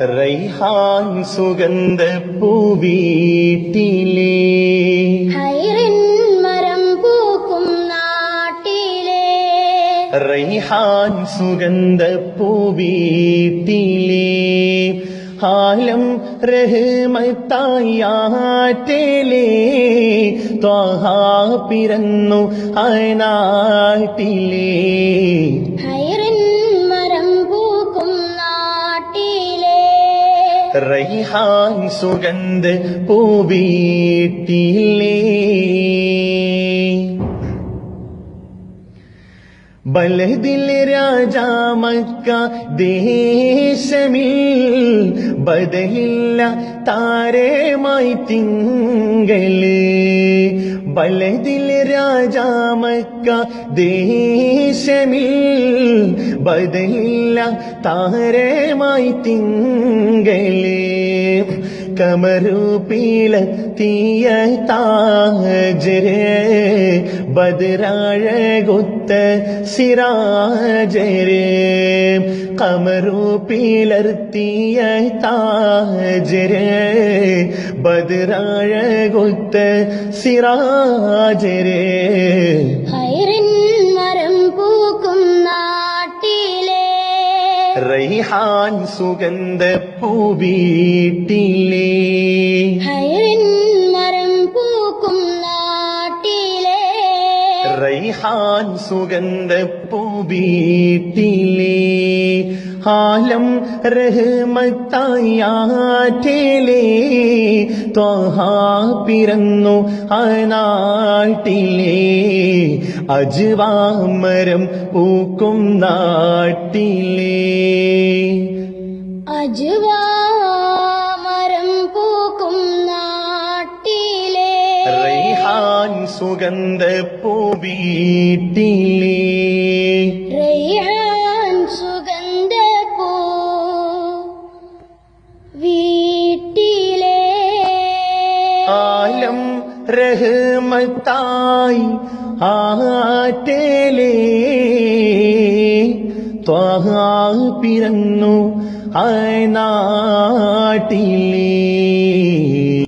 റൈഹാൻ സുഗന്ധ പൂവീട്ടിലേ മരം പൂക്കും നാട്ടിലേ. റൈഹാൻ സുഗന്ധ പൂവീട്ടിലേ ഹാലം റഹ്മത്തായാറ്റേലേ ത്വാഹാ പിറന്നു അനാട്ടിലേ റൈഹാൻ സുഗന്ധ പൂവീട്ടിലേ. ബലദിൽ രാജാമക്ക ദേശമിൽ ബദലില്ല താരമായി തിങ്കൾ. ബലദിൽ രാജാമക്ക ദേശമിൽ ബദലില്ല താരമായി തിങ്കൾ. കമരൂപീല തീയ താജരെ ബദരാഴകൊത്ത സിരാജരെ. കമറുപീലർത്തിയ താജരെ ബദരാഴകൊത്ത സിരാജരെ ഹൈറിൻ മരം പൂക്കും നാട്ടിലെ. റൈഹാൻ സുഗന്ധ പൂവീട്ടിലേ റൈഹാൻ സുഗന്ധ പൂവീട്ടിലേ ഹാലം റഹ്മത്തായാറ്റേലേ ത്വഹാ പിറന്നു അനാട്ടിലേ അജുവാമരം പൂക്കും നാട്ടിലേ. അജുവാ റൈഹാൻ സുഗന്ധ പൂവീട്ടിലേ റയ്യാൻ സുഗന്ധപ്പൂ വീട്ടിലെ. ആലം റഹ്മത്തായി ആറ്റേലേ. ത്വാഹാ പിറന്നു